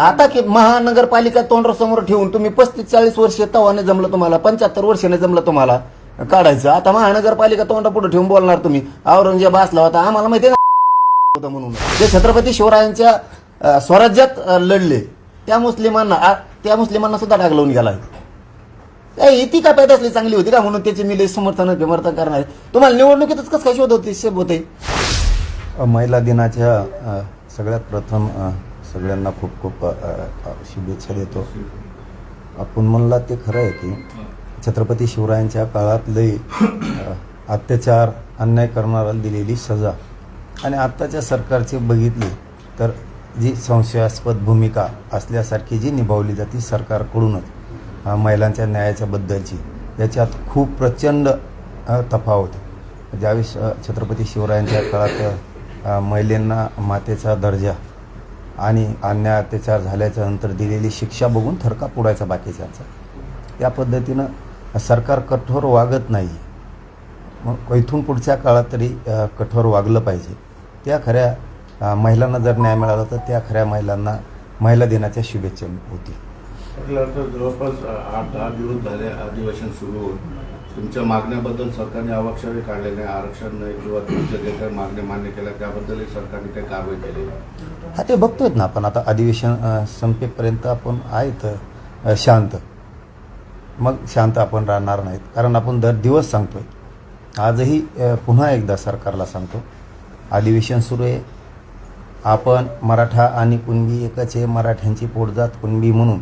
आता की महानगरपालिका तोंडासमोर ठेवून तुम्ही पस्तीस चाळीस वर्ष तवाने जमलं तुम्हाला पंच्याहत्तर वर्षाने जमलं तुम्हाला काढायचं. आता महानगरपालिका तोंडा पुढे ठेवून बोलणार तुम्ही. औरंगजेब असला होता आम्हाला माहिती आहे ना होतं म्हणून. जे छत्रपती शिवरायांच्या स्वराज्यात लढले त्या मुस्लिमांना आ- त्या मुस्लिमांना सुद्धा डाग लावून गेला. ती का पैदा असली चांगली होती का म्हणून त्याची मी समर्थन समर्थन करणार. आहे. तुम्हाला निवडणुकीतच कसं काय शोध होते शेप होते? महिला दिनाच्या सगळ्यात प्रथम सगळ्यांना खूप खूप शुभेच्छा देतो. आपण म्हणला ते खरं आहे की छत्रपती शिवरायांच्या काळात लई अत्याचार अन्याय करणाऱ्याला दिलेली सजा. आणि आत्ताच्या सरकारचे बघितले तर जी संशयास्पद भूमिका असल्यासारखी जी निभावली जाते सरकारकडूनच महिलांच्या न्यायाच्या बद्दलची याच्यात खूप प्रचंड तफावत ज्यावेळेस छत्रपती शिवरायांच्या काळात महिलांना मातेचा दर्जा आणि अन्याय अत्याचार झाल्याच्यानंतर दिलेली शिक्षा बघून थरका पुडायचा बाकीच्यांचा. या पद्धतीनं सरकार कठोर वागत नाही. मग इथून पुढच्या काळात तरी कठोर वागलं पाहिजे. त्या खऱ्या महिलांना जर न्याय मिळाला तर त्या खऱ्या महिलांना महिला दिनाच्या शुभेच्छा होतील. जवळपास आठ दहा दिवस झाले अधिवेशन सुरू होत. तुमच्या मागण्याबद्दल सरकारने अवाक्षरे काढले नाही आरक्षण नाही किंवा तुमच्या जे काही मागण्या मान्य केल्या त्याबद्दलही सरकारने काही कारवाई केली हा ते बघतोय ना आपण. आता अधिवेशन संपेपर्यंत आपण आहेत शांत. मग शांत आपण राहणार नाहीत. कारण आपण दर दिवस सांगतोय. आजही पुन्हा एकदा सरकारला सांगतो अधिवेशन सुरू आहे. आपण मराठा आणि कुणबी एकच आहे. मराठ्यांची पोटजात कुणबी म्हणून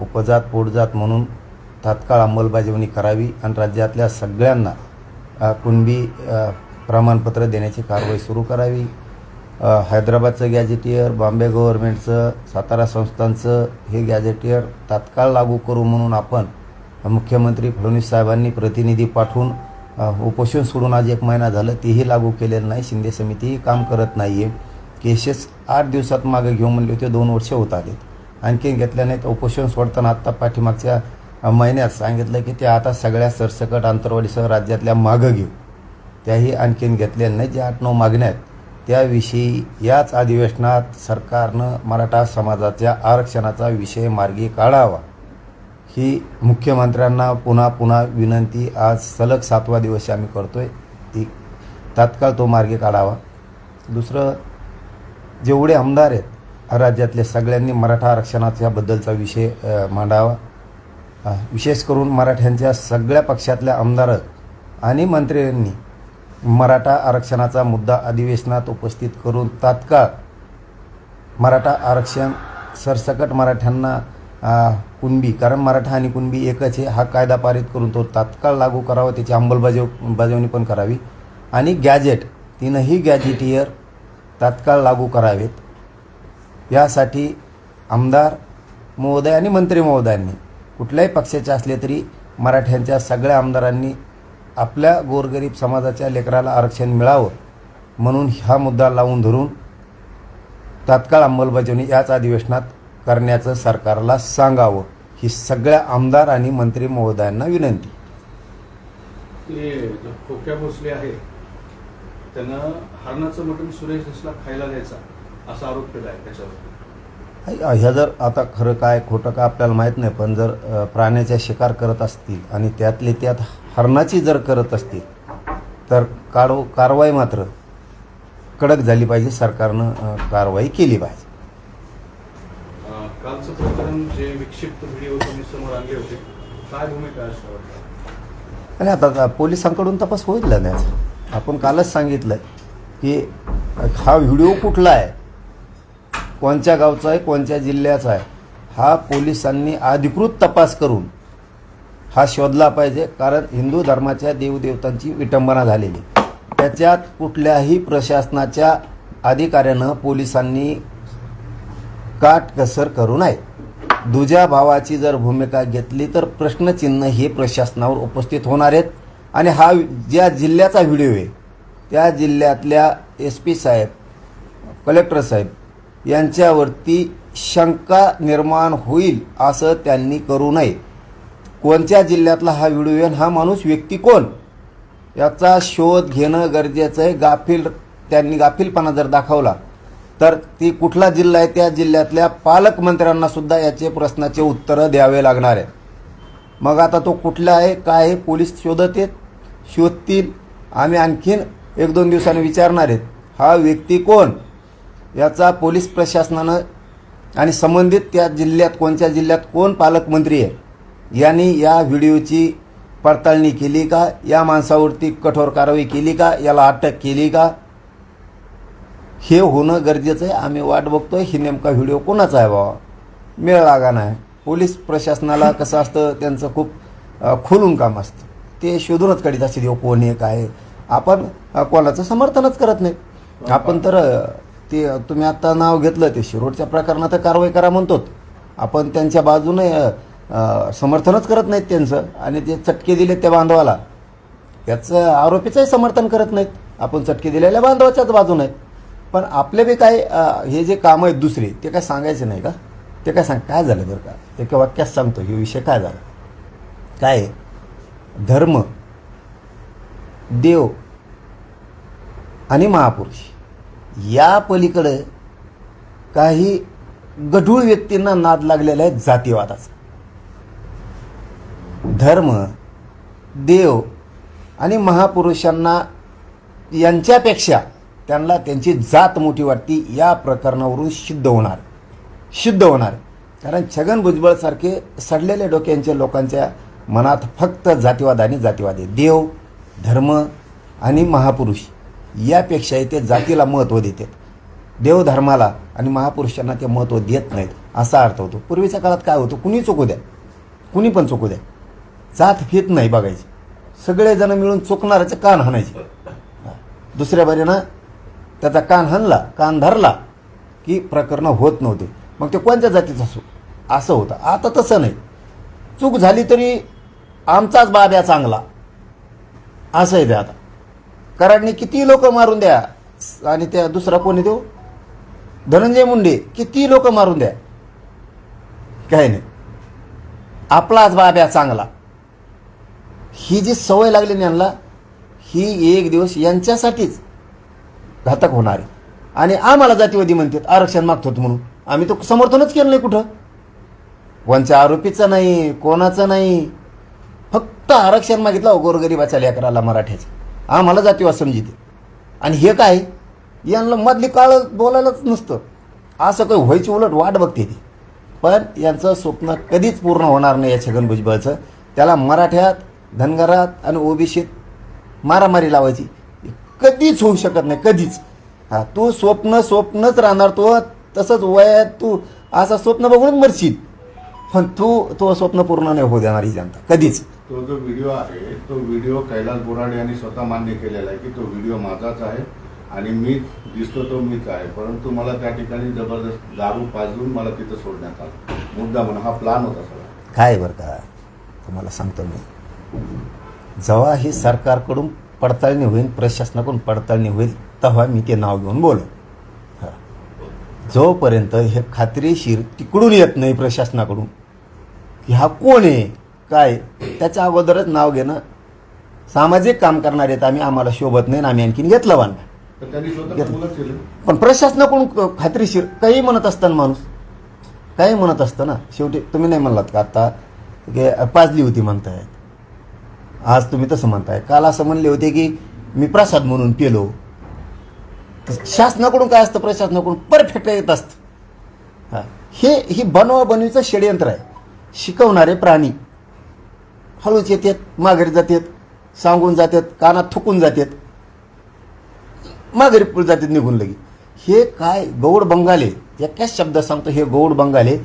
उपजात पोटजात म्हणून तात्काळ अंमलबजावणी करावी आणि राज्यातल्या सगळ्यांना कुणबी प्रमाणपत्र देण्याची कारवाई सुरू करावी. हैदराबादचं गॅजेटियर बॉम्बे गव्हर्नमेंटचं सातारा संस्थांचं हे गॅजेटियर तात्काळ लागू करू म्हणून आपण मुख्यमंत्री फडणवीस साहेबांनी प्रतिनिधी पाठवून उपोषण सोडून आज एक महिना झालं तेही लागू केलेलं नाही. शिंदे समितीही काम करत नाही आहे केसेस आठ दिवसात मागे घेऊ म्हणले होते दोन वर्ष होत आलेत. आणखीन घेतल्या नाहीत. उपोषण सोडताना आत्ता पाठीमागच्या महिन्यात सांगितलं की ते आता सगळ्या सरसकट आंतरवाडीसह राज्यातल्या मागं घेऊ. त्याही आणखीन घेतलेल्या नाही. ज्या आठ नऊ मागण्या आहेत त्याविषयी याच अधिवेशनात सरकारनं मराठा समाजाच्या आरक्षणाचा विषय मार्गी काढावा. ही मुख्यमंत्र्यांना पुन्हा पुन्हा विनंती. आज सलग सातवा दिवस आम्ही करतोय. ती तात्काळ तो मार्गी काढावा. दुसरं जेवढे आमदार आहेत राज्यातले सगळ्यांनी मराठा आरक्षणाच्याबद्दलचा विषय मांडावा. विशेष करून मराठ्यांच्या सगळ्या पक्षातल्या आमदार आणि मंत्र्यांनी मराठा आरक्षणाचा मुद्दा अधिवेशनात उपस्थित करून तात्काळ मराठा आरक्षण सरसकट मराठ्यांना कुणबी कारण मराठा आणि कुणबी एकच आहे हा कायदा पारित करून तो तात्काळ लागू करावा त्याची अंमलबजाव बजावणी पण करावी. आणि गॅजेट तीनही गॅजेटियर तात्काळ लागू करावेत. यासाठी आमदार महोदय आणि मंत्री महोदयांनी कुठल्याही पक्षाचे असले तरी मराठ्यांच्या सगळ्या आमदारांनी आपल्या गोरगरीब समाजाच्या लेकराला आरक्षण मिळावं म्हणून हा मुद्दा लावून धरून तात्काळ अंमलबजावणी याच अधिवेशनात करण्याचं सरकारला सांगावं ही सगळ्या आमदार आणि मंत्री महोदयांना विनंती. खोक्या भोसले आहे त्यानं हरणाचं मटण सुरेश खायला द्यायचा असा आरोप केला आहे त्याच्यावर ह्या जर आता खरं काय खोटं काय आपल्याला माहीत नाही पण जर प्राण्याच्या शिकार करत असतील आणि त्यातले त्यात हरणाची जर करत असतील तर काढो कारवाई मात्र कडक झाली पाहिजे. सरकारनं कारवाई केली पाहिजे. कालचं प्रकरण जे विक्षिप्त व्हिडिओ तुम्ही समोर आणले होते काय भूमिका असं आणि आता आता पोलिसांकडून तपास होईल ना त्याचा. आपण कालच सांगितलं की हा व्हिडिओ कुठला आहे? कोणत्या गावचा आहे कोणत्या जिल्ह्याचा आहे हा पोलिसांनी अधिकृत तपास करून हा शोधला पाहिजे कारण हिंदू धर्माच्या देवदेवतांची विटंबना झालेली. त्याच्यात कुठल्याही प्रशासनाच्या अधिकाऱ्यानं पोलिसांनी काटकसर करू नये. दुजा भावाची जर भूमिका घेतली तर प्रश्नचिन्ह हे प्रशासनावर उपस्थित होणार आहेत. आणि हा ज्या जिल्ह्याचा व्हिडिओ आहे त्या जिल्ह्यातल्या एस पी साहेब कलेक्टर साहेब यांच्यावरती शंका निर्माण होईल असं त्यांनी करू नये. कोणत्या जिल्ह्यातला हा व्हिडिओ हा माणूस व्यक्ती कोण? याचा शोध घेणं गरजेचं आहे. गाफील त्यांनी गाफीलपणा जर दाखवला तर ती कुठला जिल्हा आहे? त्या जिल्ह्यातल्या पालकमंत्र्यांना सुद्धा याचे प्रश्नाचे उत्तरं द्यावे लागणार आहे. मग आता तो कुठला आहे? काय आहे? पोलीस शोधत आहेत शोधतील. आम्ही आणखीन एक दोन दिवसांनी विचारणार आहेत. हा व्यक्ती कोण? याचा पोलीस प्रशासनानं आणि संबंधित त्या जिल्ह्यात कोणत्या जिल्ह्यात कोण पालकमंत्री आहे यांनी या व्हिडिओची पडताळणी केली का या माणसावरती कठोर कारवाई केली का याला अटक केली का हे होणं गरजेचं आहे. आम्ही वाट बघतोय. ही नेमका व्हिडिओ कोणाचा आहे बाबा मेळ लागा नाही. पोलीस प्रशासनाला कसं असतं त्यांचं खूप खुलून खोलून काम असतं. ते शोधूनच काढीत असते देव कोण आहे काय? आहे. आपण कोणाचं समर्थनच करत नाही. आपण तर ते तुम्ही आत्ता नाव घेतलं ते शिरोडच्या प्रकरणात कारवाई करा म्हणतो आपण त्यांच्या बाजूने समर्थनच करत नाहीत त्यांचं. आणि ते चटके दिले त्या बांधवाला त्याचं आरोपीचंही समर्थन करत नाहीत. आपण चटके दिलेल्या बांधवाच्याच बाजूने. आहेत पण आपले बी काय हे जे कामं आहेत दुसरे ते काय सांगायचे नाही का? ते काय सांग काय झालं बरं का? एका वाक्यात सांगतो हे विषय काय झाला? काय? धर्म देव आणि महापुरुष. या पलीकडं काही गढूळ व्यक्तींना नाद लागलेला आहे जातीवादाचा. धर्म देव आणि महापुरुषांना यांच्यापेक्षा त्यांना त्यांची जात मोठी वाटती या प्रकरणावरून सिद्ध होणार सिद्ध होणार. कारण छगन भुजबळसारखे सडलेल्या डोक्यांच्या लोकांच्या मनात फक्त जातीवाद आणि जातीवाद. आहे देव धर्म आणि महापुरुष. यापेक्षाही ते जातीला महत्त्व देतात. देवधर्माला आणि महापुरुषांना ते महत्त्व देत नाहीत असा अर्थ होतो. पूर्वीच्या काळात काय होतं? कुणी चुकू द्या. कुणी पण चुकू द्या. जात घेत नाही बघायची. सगळेजण मिळून चुकणाऱ्याचे कान हाणायचे. दुसऱ्या बारीनं त्याचा कान हाणला कान धरला की प्रकरणं होत नव्हते. मग ते कोणत्या जातीचं असो? असं होतं. आता तसं नाही. चूक झाली तरी आमचाच बाब्या चांगला. असं आहे ते आता. कराडने किती लोक मारून द्या? आणि त्या दुसरा कोणी देऊ? धनंजय मुंडे किती लोक मारून द्या? काय नाही. आपलाच बाब्या चांगला. ही जी सवय लागली यांना ही एक दिवस यांच्यासाठीच घातक होणार आहे. आणि आम्हाला जातीवादी म्हणतात आरक्षण मागतो म्हणून. आम्ही तो समर्थनच केलं नाही कुठं. कोणच्या आरोपीचं नाही कोणाचं नाही. फक्त आरक्षण मागितलं हो गोरगरिबाच्या लेकराला मराठ्याचं. आम्हाला जातीवाद समजिते आणि हे काय? यांना मधली काळ बोलायलाच नसतं. असं काही व्हायची उलट वाट बघते ती. पण यांचं स्वप्न कधीच पूर्ण होणार नाही या छगन भुजबळचं त्याला मराठ्यात धनगरात आणि ओबीसीत मारामारी लावायची. कधीच होऊ शकत नाही कधीच. हा तू स्वप्न स्वप्नच राहणार तो तसंच वयात तू असं स्वप्न बघूनच मरशील. पण तू तो स्वप्न पूर्ण नाही होऊ देणार ही जनता. कधीच. तो जो व्हिडिओ आहे तो व्हिडिओ कैलास बोराडे यांनी स्वतः मान्य केलेला आहे की तो व्हिडिओ माझाच आहे आणि मी दिसतो तो मीच आहे. परंतु मला त्या ठिकाणी जबरदस्त दारू पाजून मला तिथं सोडण्यात आलं. मुद्दा म्हणून हा प्लान होता सगळा. काय बरं का? तुम्हाला सांगतो मी. जेव्हा ही सरकारकडून पडताळणी होईल प्रशासनाकडून पडताळणी होईल तेव्हा मी ते नाव घेऊन बोलो जोपर्यंत हे खात्रीशीर तिकडून येत नाही प्रशासनाकडून की हा कोण आहे? काय त्याच्या अगोदरच नाव घेणं सामाजिक काम करणारे आहेत आम्ही आम्हाला शोभत नाही आम्ही आणखीन घेतलं बांधा. तर त्यांनी स्वतः कबूलच केलं. पण प्रशासनाकडून खात्रीशीर काही म्हणत असतं ना माणूस काही म्हणत असतं ना शेवटी तुम्ही नाही म्हणलात का आता? की पाजली होती म्हणतायत आज तुम्ही तसं म्हणताय. काल असं म्हणले होते की मी प्रसाद म्हणून पेलो शासनाकडून काय असतं? प्रशासनाकडून परफेक्ट येत असतं. हा. हे ही बनवा बनवीचं षडयंत्र आहे. शिकवणारे प्राणी. हळूच येतात माघारी जातात सांगून जातात कानात थुकून जातात. माघारी पुढे जातात निघून लगी. हे काय गौड बंगाले एकाच शब्दात सांगतो हे गौड बंगाले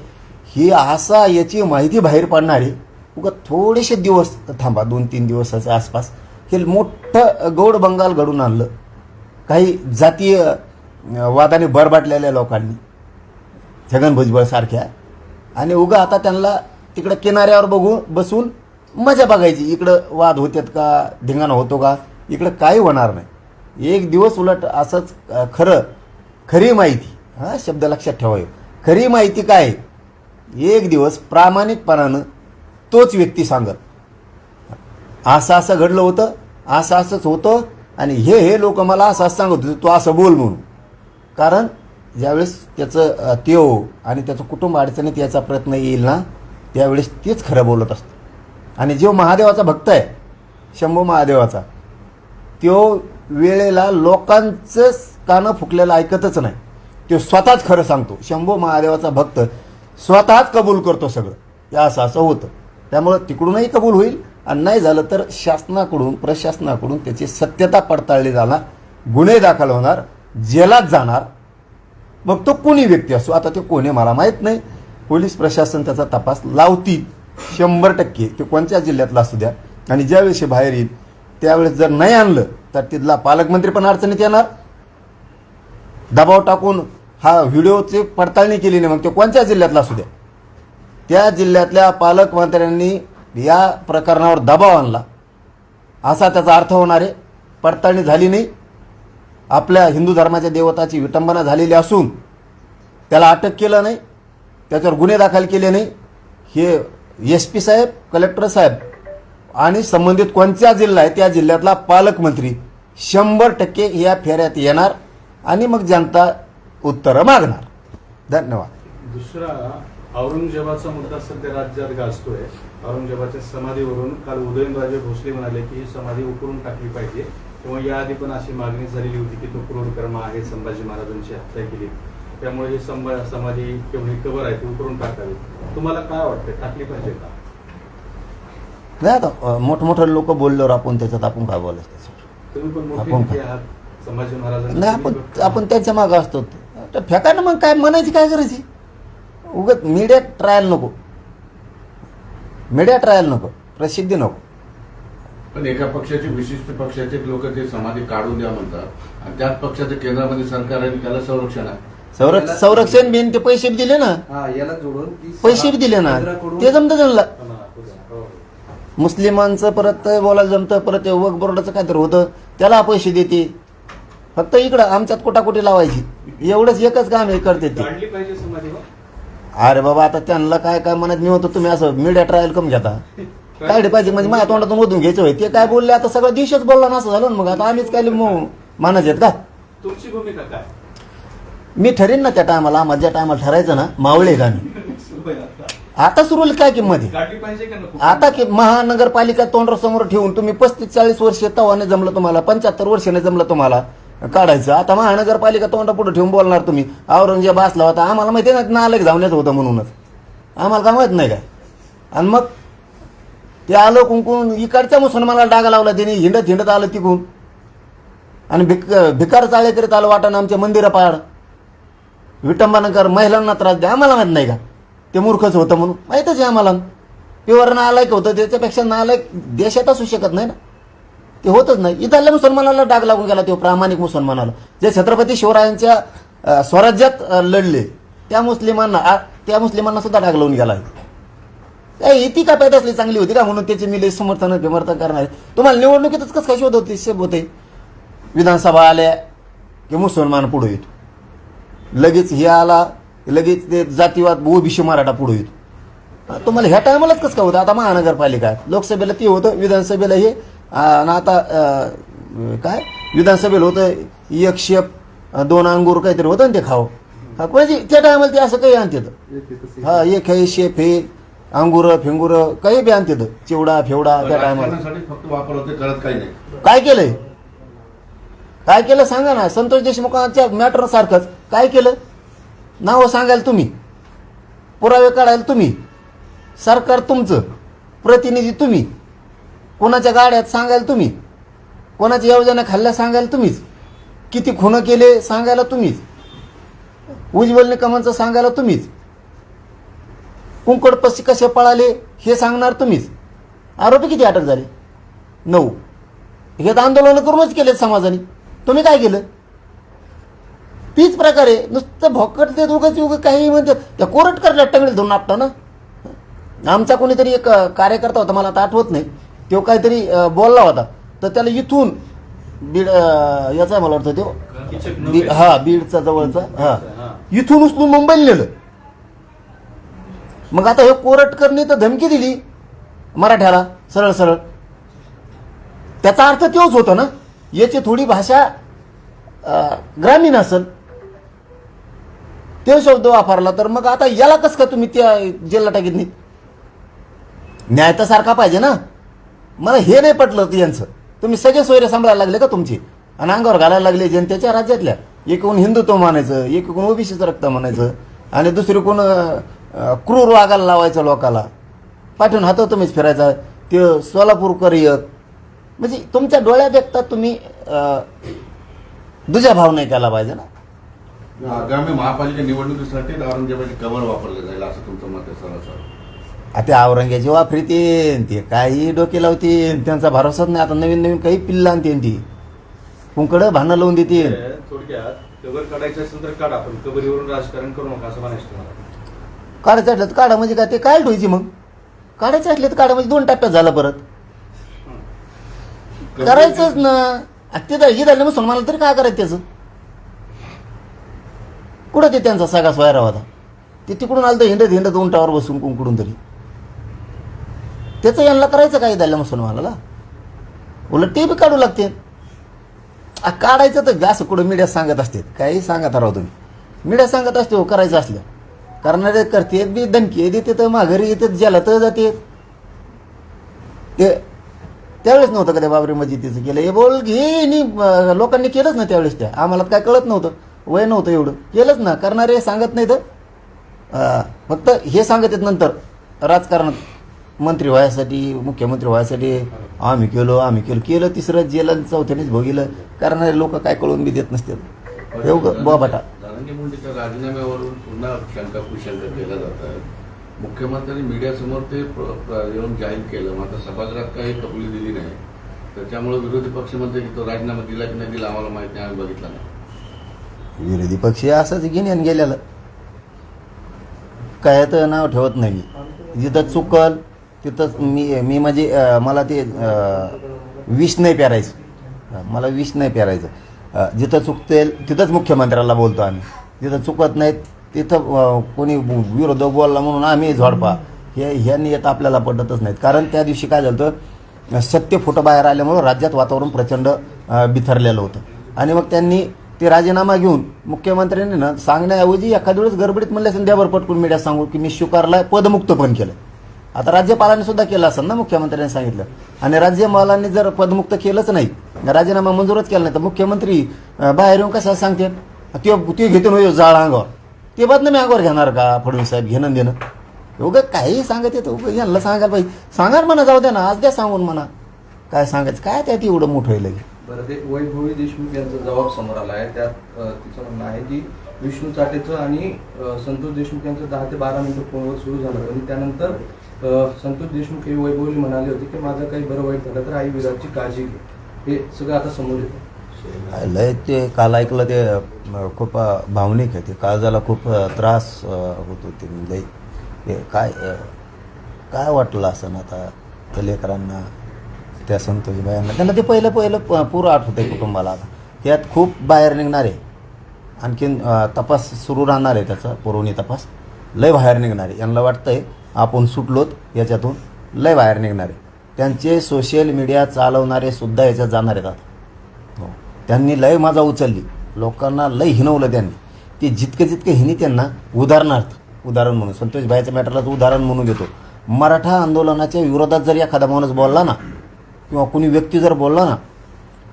ही असा याची माहिती बाहेर पाडणारे. उगा थोडेसे दिवस थांबा दोन तीन दिवसाच्या आसपास. हे मोठं गौड बंगाल घडून आणलं. काही जातीय वादाने बरबाटलेल्या लोकांनी. छगन भुजबळ सारख्या. आणि उगा आता त्यांना तिकडं किनाऱ्यावर बघून बसून मजा बघायची. इकडं वाद होतात का? धिंगाणा होतो का? इकडं काही होणार नाही. एक दिवस उलट असंच खरं खरी माहिती हा शब्द लक्षात ठेवा खरी माहिती काय? आहे? एक दिवस प्रामाणिकपणानं तोच व्यक्ती सांगत. असं असं घडलं होतं असं असंच होतं आणि हे हे लोक मला असं असं सांगत होते तू असं बोल म्हणून. कारण ज्यावेळेस त्याचं त्यो आणि त्याचं कुटुंब अडचणीत याचा प्रयत्न येईल ना त्यावेळेस तेच खरं बोलत असतं. आणि जो महादेवाचा भक्त आहे शंभू महादेवाचा त्यो वेळेला लोकांचं कानं फुकलेलं ऐकतच नाही. तो स्वतःच खरं सांगतो शंभू महादेवाचा भक्त स्वतःच कबूल करतो सगळं. हे असं असं होतं. त्यामुळं तिकडूनही कबूल होईल आणि नाही झालं तर शासनाकडून प्रशासनाकडून त्याची सत्यता पडताळली जाणार गुन्हे दाखल होणार जेलात जाणार. मग तो कोणी व्यक्ती असो आता ते कोणी मला माहीत नाही. पोलीस प्रशासन त्याचा तपास लावतील. शंभर टक्के ते कोणत्या जिल्ह्यातला असू द्या. आणि ज्यावेळेस बाहेर येईल त्यावेळेस जर नाही आणलं तर तिथला पालकमंत्री पण अडचणीत येणार. दबाव टाकून हा व्हिडिओची पडताळणी केली नाही मग ते कोणत्या जिल्ह्यातला असू द्या. त्या जिल्ह्यातल्या पालकमंत्र्यांनी या प्रकरणावर दबाव आणला. असा त्याचा अर्थ होणार आहे. पडताळणी झाली नाही. आपल्या हिंदू धर्माच्या देवताची विटंबना झालेली असून त्याला अटक केलं नाही. त्याच्यावर गुन्हे दाखल केले नाही. हे एस पी साहेब कलेक्टर साहेब आणि संबंधित कोणत्या जिल्हा आहे त्या जिल्ह्यातला पालकमंत्री शंभर टक्के या फेऱ्यात येणार आणि मग जनता उत्तरं मागणार. धन्यवाद. दुसरा औरंगजेबाचा मुद्दा सध्या राज्यात गाजतोय. औरंगजेबाच्या समाधीवरून काल उदयनराजे भोसले म्हणाले की ही समाधी उकरून टाकली पाहिजे. किंवा याआधी पण अशी मागणी झालेली होती की तो क्रोडकर्मा आहे संभाजी महाराजांची हत्या केली. त्यामुळे ही संभा समाधी किंवा ही कबर आहे ती उकरून टाकावी तुम्हाला काय वाटतं? टाकली पाहिजे का? नाही आता मोठमोठे लोक बोलल्यावर आपण त्याच्यात आपण काय बोलायचं त्याच्यावर? तुम्ही पण मोठे आपण नेते आहात संभाजी महाराजांचे नाही आपण आपण त्यांच्या मागं असतो. फेकायला मग काय म्हणायची काय करायची उगत मीडिया ट्रायल नको. मीडिया ट्रायल नको. प्रसिद्धी नको. पण एका पक्षाचे विशिष्ट पक्षाचे लोक ते समाधी काढून द्या म्हणतात. आणि त्याच पक्षाचं केंद्रामध्ये सरकार आहे त्याला संरक्षण आहे. संरक्षण संरक्षण बिन ते पैसे बी दिले ना. हा याला जोडून ती पैसे बी दिले ना. केंद्राकडून- ते जमतं त्यांना. हा, हो. मुस्लिमांचं परत बोलायला जमतं परत ते वक बोर्डाचं काहीतरी होतं. त्याला पैसे देते. फक्त इकडं आमच्यात कोटाकोटी लावायची. एवढंच एकच काम हे करते ते. काढली पाहिजे समाधी हो? अरे बाबा आता त्यांना काय काय म्हणत मी होतो तुम्ही असं मीडिया ट्रायल कम घेता. काढले पाहिजे म्हणजे माझ्या तोंडातून मधून घ्यायचं होय. ते काय बोलले आता सगळं दिवसच बोलला ना असं झालं ना मग. आता आम्हीच काय मानत येत का? तुमची भूमिका काय? मी ठरेन ना त्या टायमाला ज्या टायमाला ठरायचं ना मावळे मी आता सुरू काय किंमत आहे? नको? आता की महानगरपालिका तोंड समोर ठेवून तुम्ही पस्तीस चाळीस वर्ष तवाने जमलं तुम्हाला पंच्याहत्तर वर्षाने जमलं तुम्हाला काढायचं. आता महानगरपालिका तोंड पुढे ठेवून बोलणार तुम्ही. औरंगजेब असला होता आम्हाला माहिती ना नालक जाऊन येत होतं म्हणूनच. आम्हाला काय माहीत नाही काय? आणि मग ते आलं कुंकून इकडच्या मुसलमानाला डागा लावला त्यांनी हिंडत हिंडत आलं तिकून आणि भिक भिकार चाळे करीत आलं वाटाणं आमच्या मंदिरं पाड विटंबनकर महिलांना त्रास द्या. आम्हाला माहीत नाही का? ते मूर्खच होतं म्हणून. माहीतच आहे आम्हाला. प्युअर नालायक होतं? त्याच्यापेक्षा नालायक देशात असू शकत नाही ना. ते होतच नाही. इथल्या मुसलमानाला डाग लागून गेला तो प्रामाणिक मुसलमानाला. जे छत्रपती शिवरायांच्या स्वराज्यात लढले त्या मुस्लिमांना आ- त्या मुस्लिमांना सुद्धा डाग लावून गेला. काय इति का पैदा असली चांगली होती का? म्हणून त्याचे मी समर्थन समर्थन करणार. तुम्हाला निवडणुकीतच कसं काय शोध होते होते? विधानसभा आल्या की मुसलमान पुढे येतो. लगेच हे आला की लगेच ते जातीवाद ओबीसी मराठा पुढे येतो. तुम्हाला ह्या टायमालाच कसं काय होतं? आता महानगरपालिका आहे. लोकसभेला ते होतं विधानसभेला हे आणि आता काय? विधानसभेला होतं एक शेप दोन अंगूर काहीतरी होतं ना ते खावं. हा, म्हणजे त्या टायमाला ते असं काही आणतात. हा एक हे शेप हे अंगुर फिंगुर काही बी आणतात. चिवडा फेवडा त्या टायमाला. काय केलंय? काय केलं सांगा ना संतोष देशमुखांच्या मॅटर सारखंच. काय केलं? नावं सांगायला तुम्ही. पुरावे काढायला तुम्ही. सरकार तुमचं. प्रतिनिधी तुम्ही. कोणाच्या गाड्यात सांगायला तुम्ही. कोणाच्या योजना खाल्ल्या सांगायला तुम्हीच. किती खुणं केले सांगायला तुम्हीच. उज्ज्वल निकमांचं सांगायला तुम्हीच. कुंकड कसे पळाले हे सांगणार तुम्हीच. आरोपी किती अटक झाले? नऊ. हे तर आंदोलन करूनच केले समाजाने. तुम्ही काय केलं? तीच प्रकारे नुसतं भोकट ते उगाच उगं काही म्हणतात त्या कोरट करल्या टंगडील धरून आपटा ना? आमचा कोणीतरी एक कार्यकर्ता होता मला आता आठवत नाही. तो काहीतरी बोलला होता. तर त्याला इथून बीड याचा मला वाटतं तो. हा बीडचा जवळचा हा. हा. इथून उचलून मुंबईला नेलं. मग आता हे कोरटकरने तर धमकी दिली मराठ्याला सरळ सरळ त्याचा अर्थ तोच होतो ना? याची थोडी भाषा ग्रामीण असेल. ते शब्द वापरला तर मग आता याला कसं का तुम्ही त्या जेलला टाकीत नाही न्याय तर सारखा पाहिजे ना. मला हे नाही पटलं यांचं. तुम्ही सगळे सोयरे सांभाळायला लागले का तुमची? आणि अंगावर घालायला लागले जनतेच्या राज्यातल्या. एकूण हिंदुत्व म्हणायचं एकूण ओबीसीचं रक्त म्हणायचं आणि दुसरी कोण क्रूर वागायला लावायचं लोकाला. पाठवून हात तुम्हीच फिरायचा. ते सोलापूरकर एक म्हणजे तुमच्या डोळ्यात देखतात तुम्ही अं, दुजा भाव नाही केला पाहिजे ना. आगामी महापालिका निवडणुकीसाठी औरंगजेबाची कबर वापरले जाईल असं तुमचं मत आहे सरळ आता औरंग्याची वाफरी ते काही डोके लावतील त्यांचा भरोसाच नाही. आता नवीन नवीन काही पिल्ला आणते ती. कुंकडं भांडणं लावून देतील थोडक्यात कबर काढायचं असेल तर काढा पण कबरीवरून राजकारण करू नका असं म्हणायचं तुम्हाला. काढायचं असलं तर काढा म्हणजे काय ते काय ठेवायची मग. काढायचं असले तर काढा म्हणजे दोन टप्प्यात झालं परत. करायचंच ना. आता ते तर हे झालं मुसलमानाला तरी काय करायचं त्याचं? कुठं ते त्यांचा सगळा सोयरा होता? ते तिकडून आलं तर हिंडत हिंडत उंटावर बसून कुंकडून तरी. त्याचं यांना करायचं काय झालं मुसलमानाला उलट ते बी काढू लागते. आ, काढायचं तर असं कुठं मीडियात सांगत असते. काही सांगत राहू तुम्ही. मीडियात सांगत असते हो करायचं असलं. करणारे करते बी दणकी देते तर माघारी येते ज्याला तर जाते ते त्यावेळेस नव्हतं का त्या बाबरी मस्जिदीचं केलं? हे बोल घे लोकांनी केलंच ना त्यावेळेस त्या. आम्हाला काय कळत नव्हतं. वय नव्हतं एवढं. केलंच ना. करणारे सांगत नाही तर? फक्त हे सांगत आहेत नंतर. राजकारणात मंत्री व्हायसाठी मुख्यमंत्री व्हायसाठी आम्ही केलो आम्ही केलं. केलं तिसरं जेलं चौथ्यानेच भोगिलं. करणारे लोक काय कळून बी देत नसते एवढं बाबाटा. राजीनाम्यावरून पुन्हा शंका कुशंका केला जातात. मुख्यमंत्र्यांनी मीडियासमोर ते येऊन जाहीर केलं. मात्र सभागृहात काही कबुली दिली नाही. त्याच्यामुळे विरोधी पक्ष म्हणते की तो राजीनामा दिला की नाही दिला आम्हाला माहीत नाही. आम्ही बघितला नाही. विरोधी पक्षी असंच घेण्यान गेलेलं. काय तर नाव ठेवत नाही. जिथं चुकल तिथंच मी मी म्हणजे मला ते विष नाही पेरायचं. मला विष नाही पेरायचं. जिथं चुकतेल तिथंच मुख्यमंत्र्याला बोलतो आम्ही. जिथं चुकत नाहीत तिथं कोणी विरोधक बोलला म्हणून आम्ही झोडपा. हे ह्यांनी येतं आपल्याला पटतच नाहीत. कारण त्या दिवशी काय झालं तर सत्य फोटो बाहेर आल्यामुळं राज्यात वातावरण प्रचंड बिथरलेलं होतं. आणि मग त्यांनी ते राजीनामा घेऊन मुख्यमंत्र्यांनी ना सांगण्याऐवजी एखाद्या वेळेस गडबडीत म्हणले असेल त्यावर पटकून मीडिया सांगू की मी स्वीकारला पदमुक्त पण केलं आता राज्यपालांनी सुद्धा केलं असेल ना मुख्यमंत्र्यांनी सांगितलं. आणि राज्यपालांनी जर पदमुक्त केलंच नाही राजीनामा मंजूरच केला नाही तर मुख्यमंत्री बाहेर येऊन कसं सांगते ते घेतो ना जाळ अंगावर. ते मी अंगावर घेणार का? फडणवीस साहेब घेणं देणं. उगं काही सांगत येतं उगं यांना सांगायला पाहिजे. सांगा म्हणा जाऊ द्या ना आज द्या सांगून म्हणा. काय सांगायचं? काय त्यात एवढं मोठं होईल बरं ते वैभवी देशमुख यांचा जबाब समोर आला आहे. त्यात तिचं म्हणणं आहे की विष्णू चाटेचं आणि संतोष देशमुख यांचं दहा ते बारा मिनिटं फोनवर सुरू झालं. आणि त्यानंतर संतोष देशमुख हे वैभवली म्हणाले होते की माझं काही बरं वाईट झालं तर आई विराटची काळजी घे. हे सगळं आता समोर येतं. लय ते काल ऐकलं ते खूप भावनिक आहे ते. काळजाला खूप त्रास होतो होत होते. लय ते काय काय वाटलं असं आता त्या लेकरांना त्या संतोषबायांना त्यांना ते पहिलं पहिलं प- पुरं आठवतं आहे कुटुंबाला आता. त्यात खूप बाहेर निघणार आहे. आणखीन तपास सुरू राहणार आहे त्याचा पुरवणी तपास. लय बाहेर निघणार आहे. यांना आहे आपण सुटलोत याच्यातून लय बाहेर निघणार आहे. त्यांचे सोशल मीडिया चालवणारे सुद्धा याच्यात जाणार आहेत आता. त्यांनी लय माझा उचलली. लोकांना लय हिनवलं त्यांनी. ते जितकं जितकं हिनी त्यांना उदाहरणार्थ उदाहरण म्हणून संतोष भाईच्या मॅटरलाच उदाहरण म्हणून घेतो. मराठा आंदोलनाच्या विरोधात जर एखादा माणूस बोलला ना किंवा कोणी व्यक्ती जर बोलला ना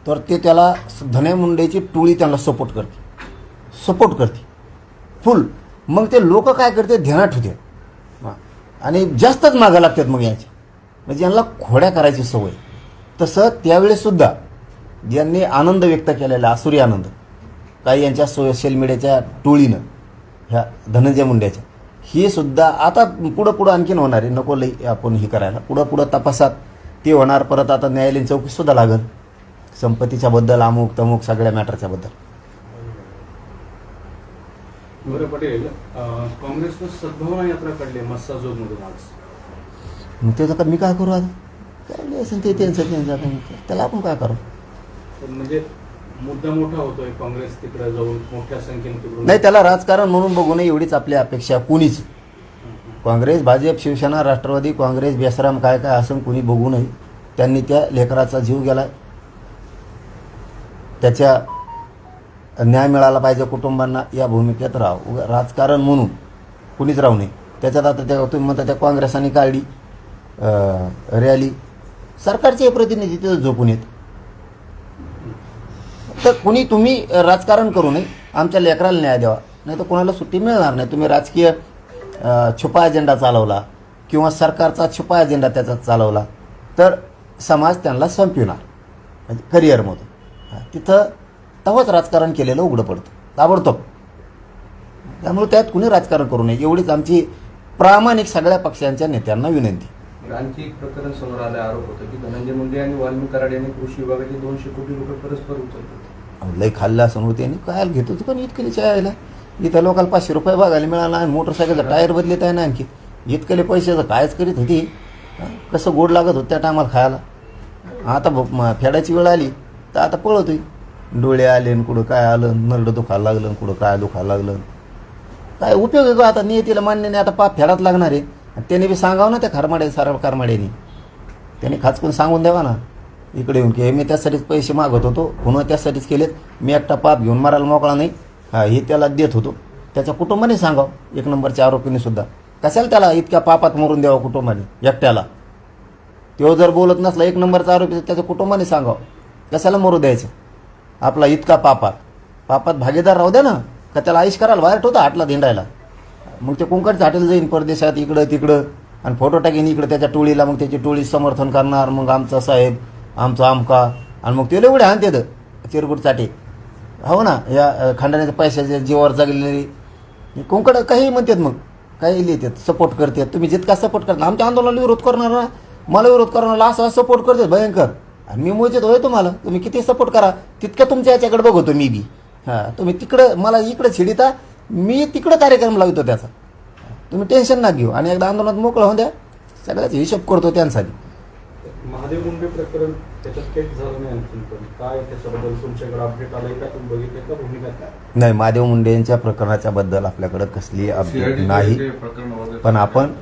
तर ते त्याला धने मुंडेची टोळी त्यांना सपोर्ट करते. सपोर्ट करते. फुल मग ते लोक काय करते? ध्यानात ठेवते. हां. आणि जास्तच मागं लागतात मग याची. म्हणजे यांना खोड्या करायची सवय. तसं त्यावेळेसुद्धा ज्यांनी आनंद व्यक्त केलेला आसुरी आनंद. काही यांच्या सोशल मीडियाच्या टोळीनं ह्या धनंजय मुंड्याच्या ही सुद्धा आता पुढं पुढं आणखीन होणार आहे. नको लई आपण ही करायला. पुढं पुढं तपासात. ते होणार. परत आता न्यायालयीन चौकशीसुद्धा लागल. संपत्तीच्या बद्दल अमुक तमुक सगळ्या मॅटरच्या बद्दल. पटेल. काँग्रेसनं सद्भावना यात्रा काढली मधून आज. मग त्याचं का मी काय करू आता? काय असेल ते त्यांचं आता त्याला आपण काय करू? पण म्हणजे मुद्दा मोठा होतोय काँग्रेस तिकडे जाऊन मोठ्या संख्येने तिकडून. नाही त्याला राजकारण म्हणून बघू नये एवढीच आपली अपेक्षा कुणीच. काँग्रेस भाजप शिवसेना राष्ट्रवादी काँग्रेस बेसराम काय काय असं कुणी बघू नये त्यांनी त्या लेकराचा जीव गेला त्याच्या न्याय मिळाला पाहिजे कुटुंबांना या भूमिकेत राहा राजकारण म्हणून कुणीच राहू नये. त्याच्यात आता त्या तुम्ही म्हणता त्या काँग्रेसाने काढली रॅली. सरकारचे प्रतिनिधी तिथं झोपून येत. तर कुणी तुम्ही राजकारण करू नये. आमच्या लेकराला न्याय द्यावा. नाही तर कोणाला सुट्टी मिळणार नाही. तुम्ही राजकीय छुपा अजेंडा चालवला किंवा सरकारचा छुपा अजेंडा त्याचा चालवला तर समाज त्यांना संपविणार. म्हणजे करिअरमधून तिथं तेव्हाच राजकारण केलेलं उघडं पडतं. ताबडतोब. त्यामुळे त्यात कुणी राजकारण करू नये. एवढीच आमची प्रामाणिक सगळ्या पक्षांच्या नेत्यांना विनंती. आणखी एक प्रकरण समोर आलं आरोप होतं की धनंजय मुंडे आणि वाल्मी कराड यांनी कृषी विभागाचे दोनशे कोटी रुपये परस्पर उचलले लई खाल्ला असं त्यांनी. काय घेतो तू पण? इतकेले यायला इथं लोकांना पाचशे रुपये बघायला मिळाला आणि मोटरसायकलचा टायर बदलेत आहे ना आणखी. इतकेले पैशाचं कायच करीत होती? कसं गोड लागत होतं त्या टायमाला खायला? आता फेडायची वेळ आली तर आता पळतोय. डोळे आले आणि कुठं काय आलं नरडं दुखायला लागलं कुठं काय दुखायला लागलं. काय उपयोग आहे का आता? नियतीला मान्य नाही. आता पाप फेडात लागणार आहे. त्याने बी सांगावं ना त्या खारमाडे सारा कारमाड्याने त्याने खाचकून सांगून द्यावा ना. इकडे येऊन की मी त्यासाठीच पैसे मागत होतो पुन्हा त्यासाठीच केलेत. मी एकटा पाप घेऊन मारायला मोकळा नाही. हा हे त्याला देत होतो. त्याच्या कुटुंबाने सांगावं. एक नंबरच्या आरोपीने सुद्धा. कशाला त्याला इतक्या पापात मरून द्यावं कुटुंबाने एकट्याला? तो जर बोलत नसला एक नंबरचा आरोपी त्याच्या कुटुंबाने सांगावं. कशाला मरू द्यायचं? आपला इतका पापात. पापात भागीदार राहू द्या ना का त्याला आईश करायला बाहेर ठेवता हाटला धिंडायला मग ते कुंकडच्या हाटेला जाईन परदेशात इकडं तिकडं. आणि फोटो टाकीन इकडं त्याच्या टोळीला मग त्याची टोळी समर्थन करणार. मग आमचा साहेब आमचा आमका. आणि मग ते एवढे आणते चिरगुटसाठी हो ना या अ, खंडाण्याच्या पैशाच्या जीवावर जगलेली. कुंकड काही म्हणतात मग. काही लिहितात सपोर्ट करतात. तुम्ही जितका सपोर्ट करता आमच्या आंदोलनाला विरोध करणार ना? मला विरोध करणार असं सपोर्ट करतात भयंकर. आणि मी मोजित होय तुम्हाला. तुम्ही किती सपोर्ट करा तितक्या तुमच्या याच्याकडे बघतो मी बी. हां तुम्ही तिकडं मला इकडं छिडिता मी तिकडं कार्यक्रम लावतो त्याचा. तुम्ही टेन्शन ना घेऊ. आणि एकदा आंदोलनात मोकळं होऊन द्या. सगळ्याच हिशोब करतो त्यांसाठी. महादेव मुंडे प्रकरण त्याच्यात काहीच झालं नाही आणखी पण. काय त्याच्याबद्दल तुमच्याकडे अपडेट आलंय का? तुम्ही बघितलं का भूमिका काय? नाही महादेव मुंडे यांच्या प्रकरणाच्या बद्दल आपल्याकडं कसली अपडेट नाही. पण आपण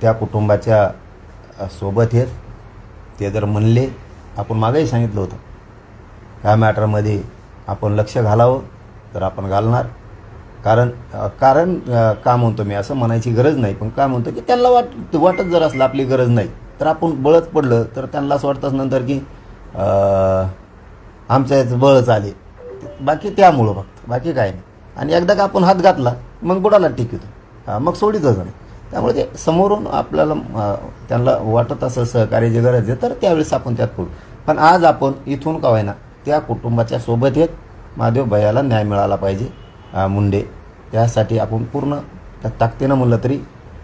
त्या कुटुंबाच्या सोबत आहेत. ते जर म्हणले आपण मागेही सांगितलं होतं. ह्या मॅटरमध्ये आपण लक्ष घालावं तर आपण घालणार. कारण कारण का म्हणतो मी असं म्हणायची गरज नाही. पण काय म्हणतो की त्यांना वाट वाटत जर असलं आपली गरज नाही. तर आपण बळच पडलं तर त्यांना असं वाटतंच नंतर की आमच्या याचं बळच आले. बाकी त्यामुळं फक्त. बाकी काय नाही. आणि एकदा का आपण हात घातला मग बुडाला टिकतो मग सोडीतच नाही. त्यामुळे ते समोरून आपल्याला त्यांना वाटत असं सहकार्याची गरज आहे तर त्यावेळेस आपण त्यात पडू. पण आज आपण इथून का होईना त्या कुटुंबाच्या सोबत येत महादेव भयाला न्याय मिळाला पाहिजे. मुंडे. यासाठी आपण पूर्ण ताकदीनं म्हणलं तरी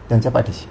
त्यांच्या पाठीशी.